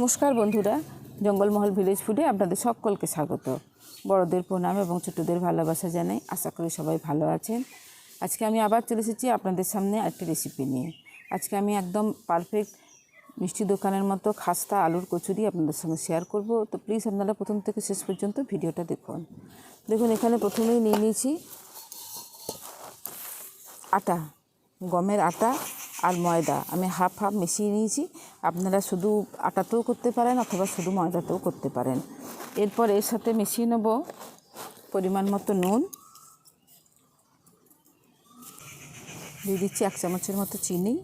নমস্কার বন্ধুরা, জঙ্গলমহল ভিলেজ ফুডে আপনাদের সকলকে স্বাগত। বড়দের প্রণাম এবং ছোটদের ভালোবাসা জানাই। আশা করি সবাই ভালো আছেন। আজকে আমি আবার চলে এসেছি আপনাদের সামনে একটা রেসিপি নিয়ে। আজকে আমি একদম পারফেক্ট মিষ্টি দোকানের মতো খাস্তা, আলুর কচুরি আপনাদের সঙ্গে শেয়ার করব। তো প্লিজ আপনারা প্রথম থেকে শেষ পর্যন্ত ভিডিওটা দেখুন। দেখুন, এখানে প্রথমেই নিয়ে নিয়েছি আটা, গমের আটা আর ময়দা। আমি হাফ হাফ মিশিয়ে নিয়েছি। আপনারা শুধু আটাতেও করতে পারেন অথবা শুধু ময়দাতেও করতে পারেন। এরপর এর সাথে মিশিয়ে নেব পরিমাণ মতো নুন। দিয়ে দিচ্ছি এক চামচের মতো চিনি।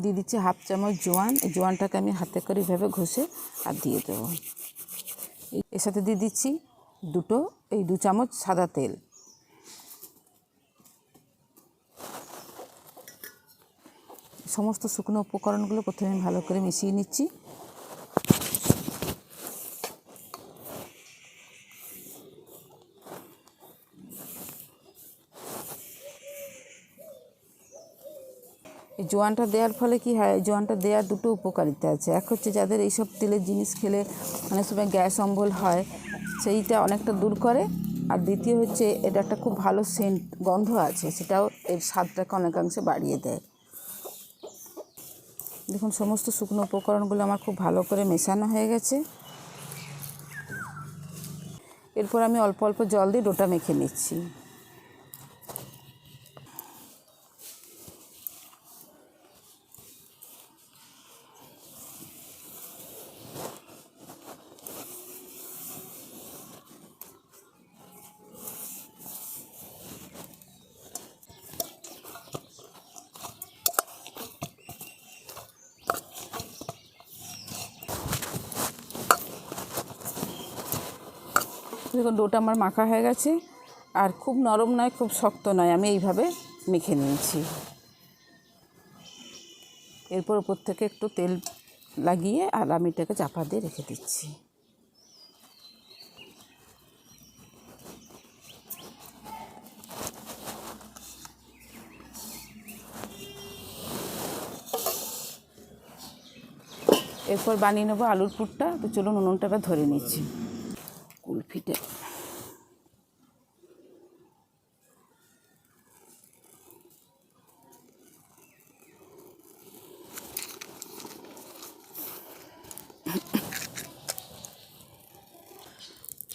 দিয়ে দিচ্ছি হাফ চামচ জোয়ান। এই জোয়ানটাকে আমি হাতে করে এভাবে ঘষে আর দিয়ে দেবো। এর সাথে দিয়ে দিচ্ছি দুটো, এই দু চামচ সাদা তেল। সমস্ত শুকনো উপকরণগুলো প্রথমে ভালো করে মিশিয়ে নিচ্ছি। এই জোয়ানটা দেওয়ার ফলে কি হয় জোয়ানটা দেওয়ার দুটো উপকারিতা আছে। এক হচ্ছে যাদের এইসব তেলের জিনিস খেলে অনেক সময় গ্যাস অম্বল হয়, সেইটা অনেকটা দূর করে। আর দ্বিতীয় হচ্ছে এটা একটা খুব ভালো সেন্ট গন্ধ আছে, সেটাও এর স্বাদটাকে অনেকাংশে বাড়িয়ে দেয়। দেখুন, সমস্ত শুকনো উপকরণগুলো আমার খুব ভালো করে মেশানো হয়ে গেছে। এরপর আমি অল্প অল্প জল দিয়ে ডোটা মেখে নিচ্ছি। দেখুন ডোটা আমার মাখা হয়ে গেছে। আর খুব নরম নয়, খুব শক্ত নয়, আমি এইভাবে মেখে নিয়েছি। এরপর ওপর থেকে একটু তেল লাগিয়ে আর আমি এটাকে চাপা দিয়ে রেখে দিচ্ছি। এরপর বানিয়ে নেব আলুর পুরটা। তো চলুন উনুনটা ধরে নিচ্ছি। কুলফিটা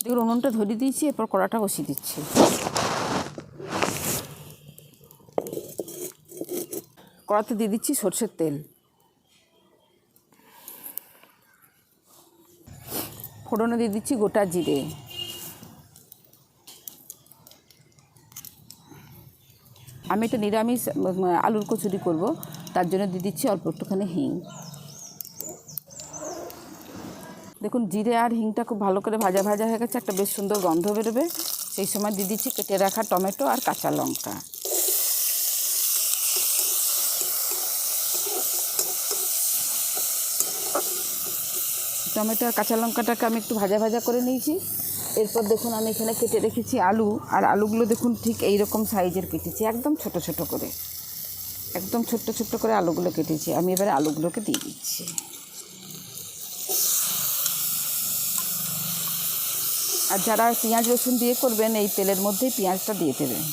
দেখুন উনুনটা ধরিয়ে দিয়েছি এরপর কড়াটা বসিয়ে দিচ্ছি। কড়াতে দিয়ে দিচ্ছি সর্ষের তেল। ফোড়নে দিয়ে দিচ্ছি গোটা জিরে। আমি এটা নিরামিষ আলুর কচুরি করব, তার জন্য দিয়ে দিচ্ছি অল্প একটুখানি হিং। দেখুন, জিরে আর হিংটা খুব ভালো করে ভাজা ভাজা হয়ে গেছে, একটা বেশ সুন্দর গন্ধ বেরোবে। সেই সময় দিয়ে দিচ্ছি কেটে রাখা টমেটো আর কাঁচা লঙ্কা। টমেটো আর কাঁচা লঙ্কাটাকে আমি একটু ভাজা ভাজা করে নিয়েছি। এরপর দেখুন আমি এখানে কেটে রেখেছি আলু। আর আলুগুলো দেখুন ঠিক এই রকম সাইজের কেটেছি, একদম ছোট ছোট করে। একদম ছোট্ট ছোট্ট করে আলুগুলো কেটেছি। আমি এবারে আলুগুলোকে দিয়ে দিচ্ছি। আর যারা পেঁয়াজ রসুন দিয়ে করবেন, এই তেলের মধ্যেই পেঁয়াজটা দিয়ে দেবেন।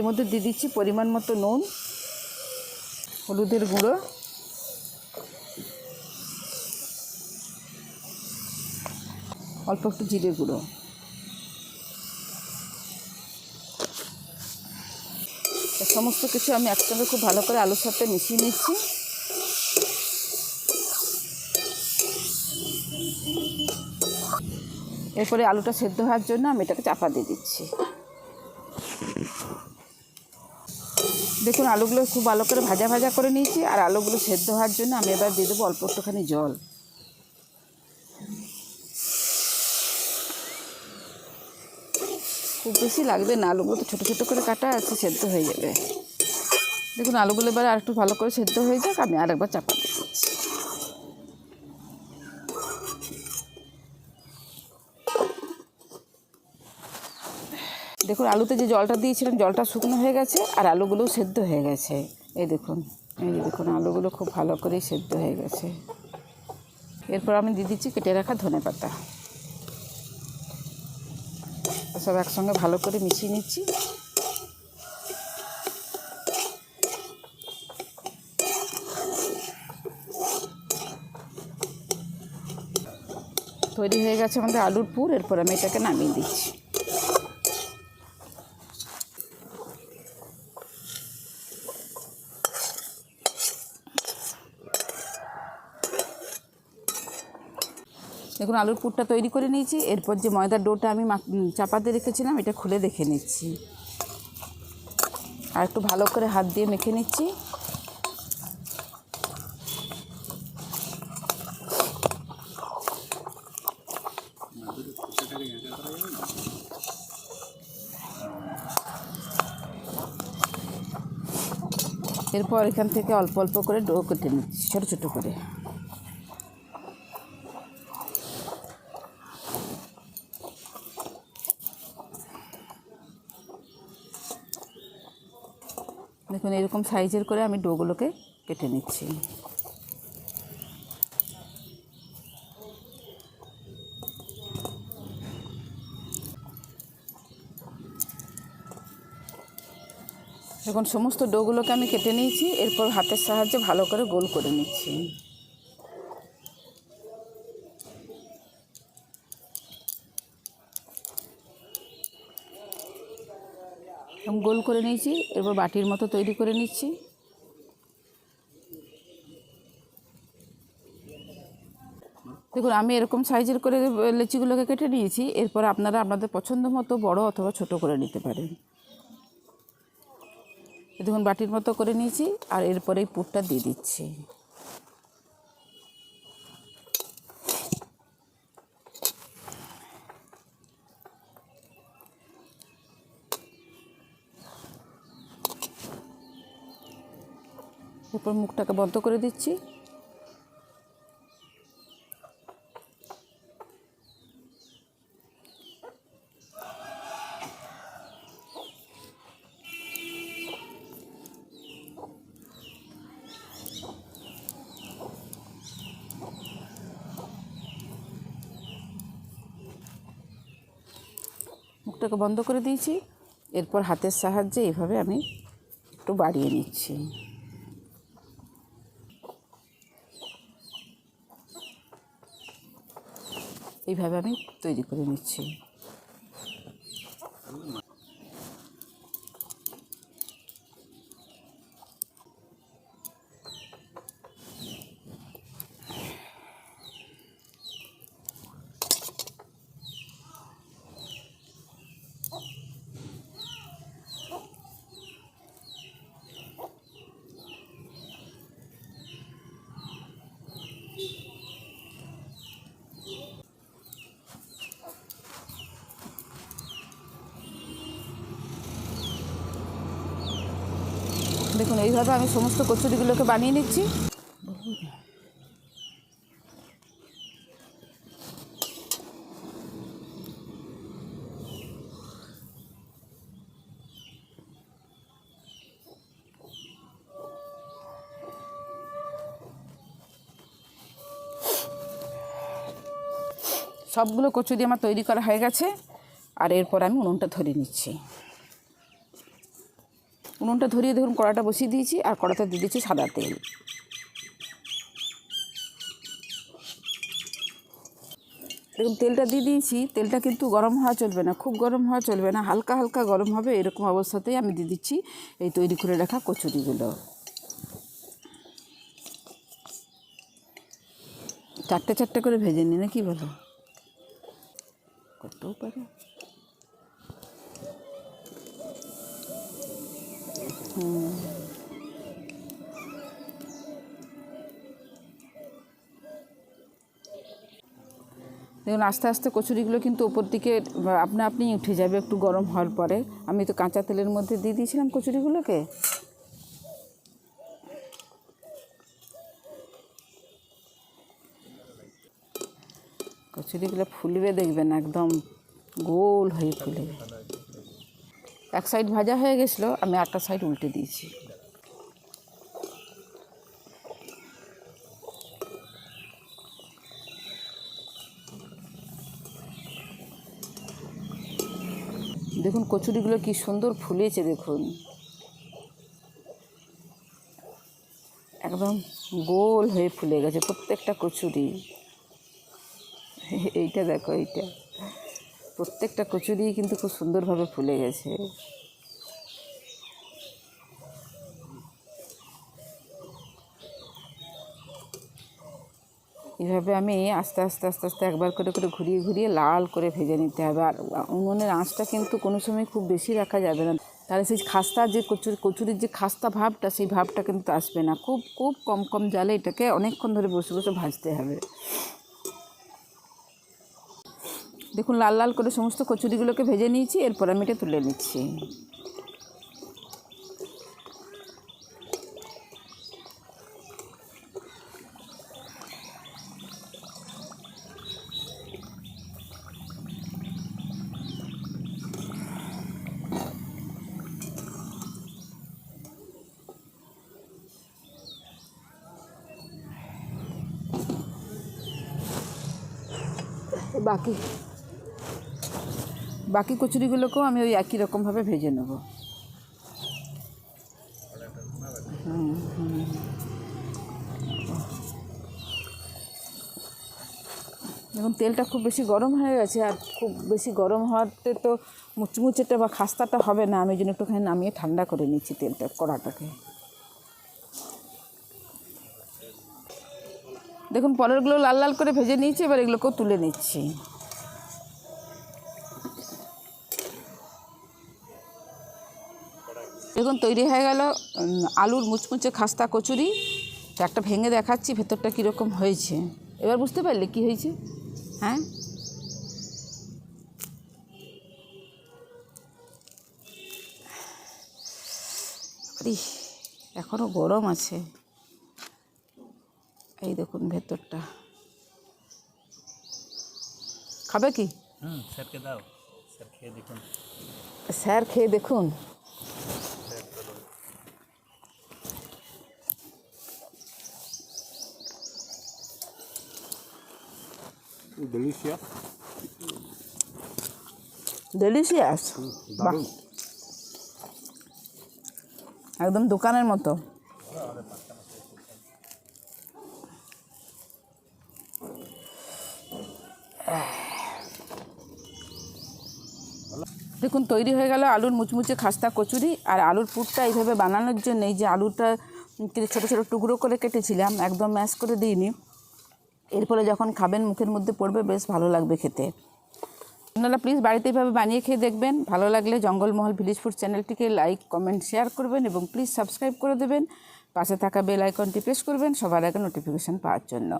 এর মধ্যে দিয়ে দিচ্ছি পরিমাণ মতো নুন, হলুদের গুঁড়ো। অল্প একটু জিরে গুঁড়ো। সমস্ত কিছু আমি একসঙ্গে খুব ভালো করে আলুর সাথে মিশিয়ে নিচ্ছি। এরপরে আলুটা সেদ্ধ হওয়ার জন্য আমি এটাকে চাপা দিয়ে দিচ্ছি। দেখুন, আলুগুলো খুব ভালো করে ভাজা ভাজা করে নিয়েছি, আর আলুগুলো সেদ্ধ হওয়ার জন্য আমি এবার দিয়ে দেবো অল্প একটুখানি জল। খুব বেশি লাগবে না, আলুগুলো তো ছোটো ছোটো করে কাটা আছে, সেদ্ধ হয়ে যাবে। দেখুন, আলুগুলো এবার আর একটু ভালো করে সেদ্ধ হয়ে যাক, আমি আরেকবার চাপা দিয়ে দেখুন, আলুতে যে জলটা দিয়েছিলাম, জলটা শুকনো হয়ে গেছে আর আলুগুলোও সেদ্ধ হয়ে গেছে। এই দেখুন এই দেখুন, আলুগুলো খুব ভালো করেই সেদ্ধ হয়ে গেছে। এরপর আমি দিয়ে দিচ্ছি কেটে রাখা ধনে পাতা। সব একসঙ্গে ভালো করে মিশিয়ে নিচ্ছি। তৈরি হয়ে গেছে আমাদের আলুর পুর, এরপর আমি এটাকে নামিয়ে দিচ্ছি। দেখুন, আলুর পুরটা তৈরি করে নিয়েছি। এরপর যে ময়দার ডোটা আমি চাপাতে রেখেছিলাম, এটা খুলে দেখে নিচ্ছি। আর একটু ভালো করে হাত দিয়ে মেখে নিচ্ছি। এরপর এখান থেকে অল্প অল্প করে ডো কেটে নিচ্ছি, ছোটো ছোটো করে। দেখুন এরকম সাইজের করে আমি ডোগুলোকে কেটে নিচ্ছি। এখন সমস্ত ডোগুলোকে আমি কেটে নিয়েছি, এরপর হাতের সাহায্যে ভালো করে গোল করে নিচ্ছি। গোল করে নিয়েছি, এরপর বাটির মতো তৈরি করে নিচ্ছি। দেখুন, আমি এরকম সাইজের করে লেচিগুলোকে কেটে নিয়েছি, এরপর আপনারা আপনাদের পছন্দ মতো বড় অথবা ছোট করে নিতে পারেন। দেখুন, বাটির মতো করে নিয়েছি, আর এরপরে এই পুরটা দিয়ে দিচ্ছি। এরপর মুখটাকে বন্ধ করে দিচ্ছি। মুখটাকে বন্ধ করে দিয়েছি। এরপর হাতের সাহায্যে এভাবে আমি একটু বাড়িয়ে নিচ্ছি। এইভাবে আমি তৈরি করে নিচ্ছি। দেখুন, এইভাবে আমি সমস্ত কচুরিগুলোকে বানিয়ে নিচ্ছি। সবগুলো কচুরি আমার তৈরি করা হয়ে গেছে। আর এরপর আমি উনুনটা ধরে নিচ্ছি। উনুনটা ধরিয়ে দেখুন কড়াটা বসিয়ে দিয়েছি আর কড়াতে দিয়ে দিচ্ছি সাদা তেল। দেখুন, তেলটা দিয়ে দিয়েছি, তেলটা কিন্তু গরম হওয়া চলবে না, খুব গরম হওয়া চলবে না, হালকা হালকা গরম হবে, এরকম অবস্থাতেই আমি দিয়ে দিচ্ছি এই তৈরি করে রাখা কচুরিগুলো। চারটে চারটে করে ভেজে নি না কি বলো? করতেও পারে? দেখুন, আস্তে আস্তে কচুরিগুলো কিন্তু ওপর দিকে আপনা আপনি উঠে যাবে একটু গরম হওয়ার পরে। আমি তো কাঁচা তেলের মধ্যে দিয়ে দিয়েছিলাম কচুরিগুলোকে। কচুরিগুলো ফুলবে দেখবেন, একদম গোল হয়ে ফুলবে। এক সাইড ভাজা হয়ে গেছিল, আমি একটা সাইড উল্টে দিয়েছি। দেখুন কচুরিগুলো কি সুন্দর ফুলেছে, দেখুন। একদম গোল হয়ে ফুলে গেছে প্রত্যেকটা কচুরি। এইটা দেখো, এইটা। প্রত্যেকটা কচুরি কিন্তু খুব সুন্দরভাবে ফুলে গেছে। এইভাবে আমি আস্তে আস্তে আস্তে আস্তে একবার করে করে ঘুরিয়ে ঘুরিয়ে লাল করে ভেজে নিতে হবে। আর উনুনের আঁচটা কিন্তু কোনো সময় খুব বেশি রাখা যাবে না। তাহলে সেই খাস্তা যে কচুরি, কচুরির যে খাস্তা ভাবটা, সেই ভাবটা কিন্তু আসবে না। খুব খুব কম কম জালে এটাকে অনেকক্ষণ ধরে বসে বসে ভাজতে হবে। দেখুন লাল লাল করে সমস্ত কচুরিগুলোকে ভেজে নিয়েছি এরপর আমি এটা তুলে নিচ্ছি। বাকি বাকি কচুরিগুলোকেও আমি ওই একই রকমভাবে ভেজে নেব। দেখুন, তেলটা খুব বেশি গরম হয়ে গেছে, আর খুব বেশি গরম হওয়াতে তো মুচমুচেটা বা খাস্তাটা হবে না, আমি জন্য একটুখানি নামিয়ে ঠান্ডা করে নিচ্ছি তেলটা, কড়াটাকে দেখুন, পরেরগুলো লাল লাল করে ভেজে নিয়েছি, এবার এগুলোকেও তুলে নিচ্ছি দেখুন তৈরি হয়ে গেল আলুর মুচমুচে খাস্তা কচুরি। তো একটা ভেঙে দেখাচ্ছি ভেতরটা কীরকম হয়েছে। এবার বুঝতে পারলে কি হয়েছে? হ্যাঁ? এখনও গরম আছে। এই দেখুন ভেতরটা। খাবে কি? স্যারকে দাও। স্যার খেয়ে দেখুন। স্যার খেয়ে দেখুন। Delicious. ডেলিশিয়াস বাহ. একদম দোকানের মতো। দেখুন তৈরি হয়ে গেল আলুর মুচমুচে খাস্তা কচুরি আর আলুর পুরটা এইভাবে বানানোর জন্য এই যে আলুটা ছোটো ছোটো টুকরো করে কেটেছিলাম একদম ম্যাশ করে দিইনি। এরপরে যখন খাবেন, মুখের মধ্যে পড়বে, বেশ ভালো লাগবে খেতে। আপনারা প্লিজ বাড়িতে এইভাবে বানিয়ে খেয়ে দেখবেন। ভালো লাগলে জঙ্গলমহল ভিলেজ ফুড চ্যানেলটিকে লাইক কমেন্ট শেয়ার করবেন এবং প্লিজ সাবস্ক্রাইব করে দেবেন। পাশে থাকা বেল আইকনটি প্রেস করবেন, সবার আগে নোটিফিকেশান পাওয়ার জন্য।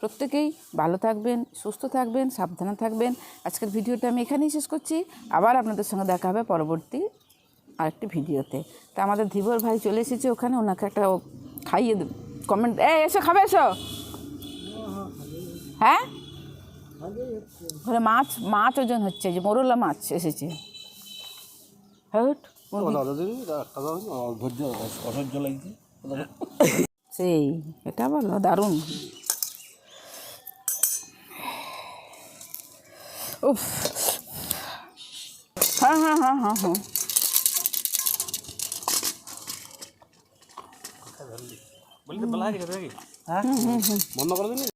প্রত্যেকেই ভালো থাকবেন, সুস্থ থাকবেন, সাবধানে থাকবেন। আজকের ভিডিওটা আমি এখানেই শেষ করছি। আবার আপনাদের সঙ্গে দেখা হবে পরবর্তী আরেকটি ভিডিওতে। তা আমাদের ধীবর ভাই চলে এসেছে ওখানে, ওনাকে একটা খাইয়ে কমেন্ট এ এসো, খাবে, এসো! হ্যাঁ? ঘরে মাছ মাছ ওজন হচ্ছে যে মোরলা মাছ এসেছে। লাগছে। সেই এটা বলো দারুণ। উফ। হ্যাঁ হ্যাঁ হ্যাঁ হ্যাঁ হ্যাঁ। বন্ধ করে দিন